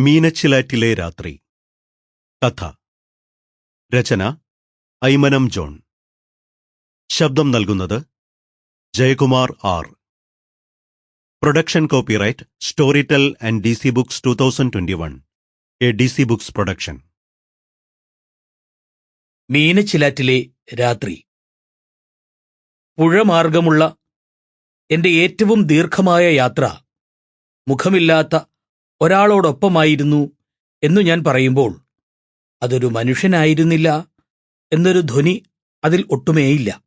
മീനച്ചിലാറ്റിലെ രാത്രി. കഥ. രചന. ഐമനം ജോൺ. ശബ്ദം നൽകുന്നത് Jayakumar R. Production copyright Tel and D C Books two thousand twenty one. A D C Books production. മീനച്ചിലാറ്റിലെ രാത്രി. പുഴമാർഗമുള്ള എന്റെ ഏറ്റവും ദീർഘമായ യാത്ര. മുഖമില്ലാത്ത ഒരാളോടൊപ്പമായിരുന്നു എന്നു ഞാൻ പറയുമ്പോൾ അതൊരു മനുഷ്യനായിരുന്നില്ല എന്നൊരു ധ്വനി അതിൽ ഒട്ടുമേയില്ല.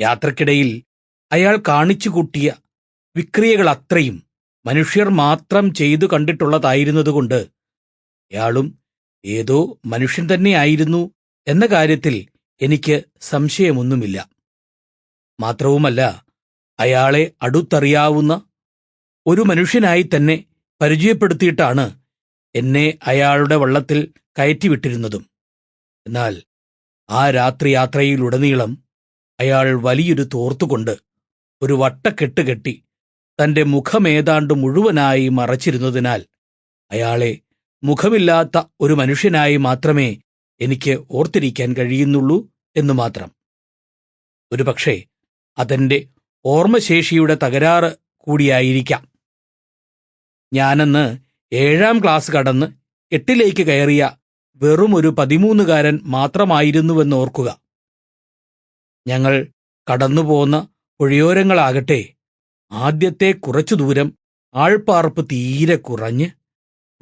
യാത്രക്കിടയിൽ അയാൾ കാണിച്ചു കൂട്ടിയ വിക്രിയകൾ അത്രയും മനുഷ്യർ മാത്രം ചെയ്തു കണ്ടിട്ടുള്ളതായിരുന്നതുകൊണ്ട് അയാളും ഏതോ മനുഷ്യൻ തന്നെയായിരുന്നു എന്ന കാര്യത്തിൽ എനിക്ക് സംശയമൊന്നുമില്ല. മാത്രവുമല്ല അയാളെ അടുത്തറിയാവുന്ന ഒരു മനുഷ്യനായി തന്നെ പരിചയപ്പെടുത്തിയിട്ടാണ് എന്നെ അയാളുടെ വള്ളത്തിൽ കയറ്റിവിട്ടിരുന്നതും. എന്നാൽ ആ രാത്രി യാത്രയിലുടനീളം അയാൾ വലിയൊരു തോർത്തുകൊണ്ട് ഒരു വട്ടക്കെട്ട് കെട്ടി തന്റെ മുഖമേതാണ്ട് മുഴുവനായി മറച്ചിരുന്നതിനാൽ അയാളെ മുഖമില്ലാത്ത ഒരു മനുഷ്യനായി മാത്രമേ എനിക്ക് ഓർത്തിരിക്കാൻ കഴിയുന്നുള്ളൂ എന്ന് മാത്രം. ഒരുപക്ഷെ അതെന്റെ ഓർമ്മശേഷിയുടെ തകരാറ് കൂടിയായിരിക്കാം. ഞാനന്ന് ഏഴാം ക്ലാസ് കടന്ന് എട്ടിലേക്ക് കയറിയ വെറും ഒരു പതിമൂന്നുകാരൻ മാത്രമായിരുന്നുവെന്ന് ഓർക്കുക. ഞങ്ങൾ കടന്നുപോന്ന പുഴയോരങ്ങളാകട്ടെ ആദ്യത്തെ കുറച്ചു ദൂരം ആൾപ്പാർപ്പ് തീരെ കുറഞ്ഞ്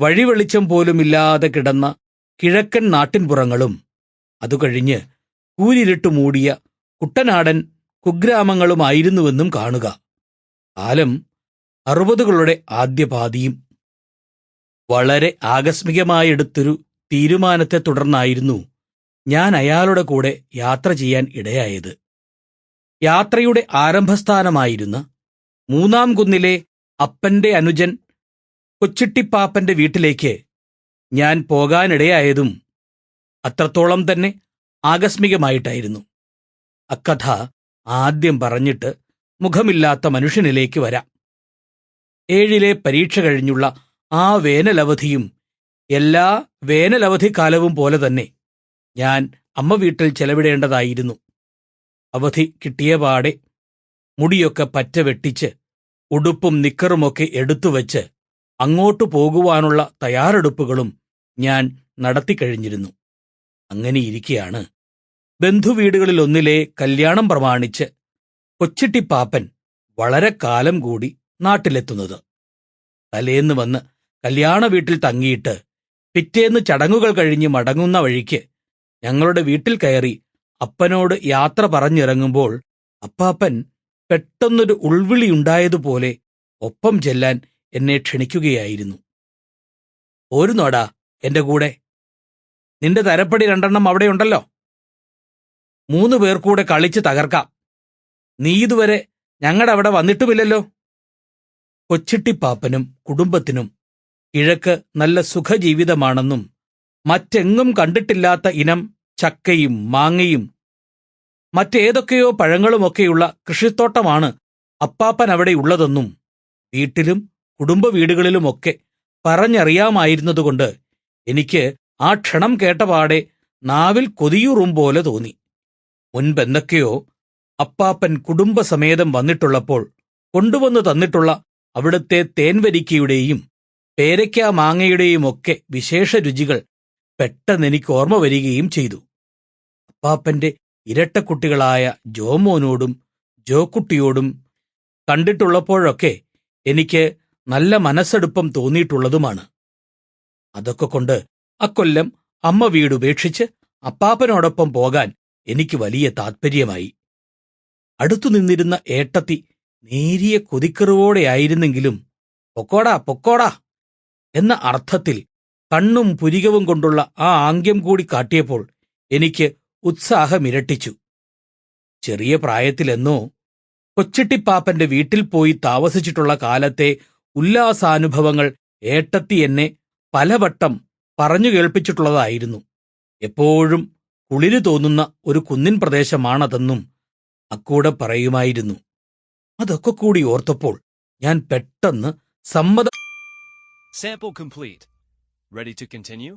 വഴിവെളിച്ചം പോലുമില്ലാതെ കിടന്ന കിഴക്കൻ നാട്ടിൻപുറങ്ങളും അതുകഴിഞ്ഞ് കൂരിരുട്ട് മൂടിയ കുട്ടനാടൻ കുഗ്രാമങ്ങളുമായിരുന്നുവെന്നും കാണുക. കാലം അറുപതുകളുടെ ആദ്യപാതിയും വളരെ ആകസ്മികമായെടുത്തൊരു തീരുമാനത്തെ തുടർന്നായിരുന്നു ഞാൻ അയാളുടെ കൂടെ യാത്ര ചെയ്യാൻ ഇടയായത്. യാത്രയുടെ ആരംഭസ്ഥാനമായിരുന്ന മൂന്നാം കുന്നിലെ അപ്പന്റെ അനുജൻ കൊച്ചിട്ടിപ്പാപ്പന്റെ വീട്ടിലേക്ക് ഞാൻ പോകാനിടയായതും അത്രത്തോളം തന്നെ ആകസ്മികമായിട്ടായിരുന്നു. അക്കഥ ആദ്യം പറഞ്ഞിട്ട് മുഖമില്ലാത്ത മനുഷ്യനിലേക്ക് വരാം. ഏഴിലെ പരീക്ഷ കഴിഞ്ഞുള്ള ആ വേനലവധിയും എല്ലാ വേനലവധിക്കാലവും പോലെ തന്നെ ഞാൻ അമ്മ വീട്ടിൽ ചെലവിടേണ്ടതായിരുന്നു. അവധി കിട്ടിയ പാടെ മുടിയൊക്കെ പറ്റ വെട്ടിച്ച് ഉടുപ്പും നിക്കറുമൊക്കെ എടുത്തുവച്ച് അങ്ങോട്ടു പോകുവാനുള്ള തയ്യാറെടുപ്പുകളും ഞാൻ നടത്തിക്കഴിഞ്ഞിരുന്നു അങ്ങനെയിരിക്കെയാണ് ബന്ധുവീടുകളിലൊന്നിലെ കല്യാണം പ്രമാണിച്ച് കൊച്ചിട്ടിപ്പാപ്പൻ വളരെ കാലം കൂടി നാട്ടിലെത്തുന്നത്. തലേന്ന് വന്ന് കല്യാണ വീട്ടിൽ തങ്ങിയിട്ട് പിറ്റേന്ന് ചടങ്ങുകൾ കഴിഞ്ഞ് മടങ്ങുന്ന വഴിക്ക് ഞങ്ങളുടെ വീട്ടിൽ കയറി അപ്പനോട് യാത്ര പറഞ്ഞിറങ്ങുമ്പോൾ അപ്പാപ്പൻ പെട്ടെന്നൊരു ഉൾവിളിയുണ്ടായതുപോലെ ഒപ്പം ചെല്ലാൻ എന്നെ ക്ഷണിക്കുകയായിരുന്നു. പോരുന്നോടാ എന്റെ കൂടെ. നിന്റെ തരപ്പടി രണ്ടെണ്ണം അവിടെയുണ്ടല്ലോ മൂന്ന് പേർ കൂടെ കളിച്ച് തകർക്കാം. നീ ഇതുവരെ ഞങ്ങളുടെ അവിടെ വന്നിട്ടുമില്ലല്ലോ. കൊച്ചിട്ടിപ്പാപ്പനും കുടുംബത്തിനും കിഴക്ക് നല്ല സുഖജീവിതമാണെന്നും മറ്റെങ്ങും കണ്ടിട്ടില്ലാത്ത ഇനം ചക്കയും മാങ്ങയും മറ്റേതൊക്കെയോ പഴങ്ങളുമൊക്കെയുള്ള കൃഷിത്തോട്ടമാണ് അപ്പാപ്പൻ അവിടെ ഉള്ളതെന്നും വീട്ടിലും കുടുംബ വീടുകളിലുമൊക്കെ പറഞ്ഞറിയാമായിരുന്നതുകൊണ്ട് എനിക്ക് ആ ക്ഷണം കേട്ടപാടെ നാവിൽ കൊതിയൂറും പോലെ തോന്നി. മുൻപെന്തൊക്കെയോ അപ്പാപ്പൻ കുടുംബസമേതം വന്നിട്ടുള്ളപ്പോൾ കൊണ്ടുവന്നു തന്നിട്ടുള്ള അവിടുത്തെ തേൻവരിക്കയുടെയും പേരയ്ക്ക മാങ്ങയുടെയും ഒക്കെ വിശേഷ രുചികൾ പെട്ടെന്ന് എനിക്ക് ഓർമ്മ വരികയും ചെയ്തു. അപ്പാപ്പന്റെ ഇരട്ടക്കുട്ടികളായ ജോമോനോടും ജോക്കുട്ടിയോടും കണ്ടിട്ടുള്ളപ്പോഴൊക്കെ എനിക്ക് നല്ല മനസ്സെടുപ്പം തോന്നിയിട്ടുള്ളതുമാണ്. അതൊക്കെ കൊണ്ട് അക്കൊല്ലം അമ്മ വീടുപേക്ഷിച്ച് അപ്പാപ്പനോടൊപ്പം പോകാൻ എനിക്ക് വലിയ താത്പര്യമായി. അടുത്തു നിന്നിരുന്ന ഏട്ടത്തി നേരിയ കൊതിക്കറിവോടെയായിരുന്നെങ്കിലും പൊക്കോടാ പൊക്കോടാ എന്ന അർത്ഥത്തിൽ കണ്ണും പുരികവും കൊണ്ടുള്ള ആ ആംഗ്യം കൂടി കാട്ടിയപ്പോൾ എനിക്ക് ഉത്സാഹമിരട്ടിച്ചു. ചെറിയ പ്രായത്തിലെന്നോ കൊച്ചിട്ടിപ്പാപ്പന്റെ വീട്ടിൽ പോയി താമസിച്ചിട്ടുള്ള കാലത്തെ ഉല്ലാസാനുഭവങ്ങൾ ഏട്ടത്തി എന്നെ പലവട്ടം പറഞ്ഞു കേൾപ്പിച്ചിട്ടുള്ളതായിരുന്നു. എപ്പോഴും കുളിര് തോന്നുന്ന ഒരു കുന്നിൻ പ്രദേശമാണതെന്നും അക്കൂടെ പറയുമായിരുന്നു. അതൊക്കെ കൂടി ഓർത്തപ്പോൾ ഞാൻ പെട്ടെന്ന് സമ്മതം sample complete ready to continue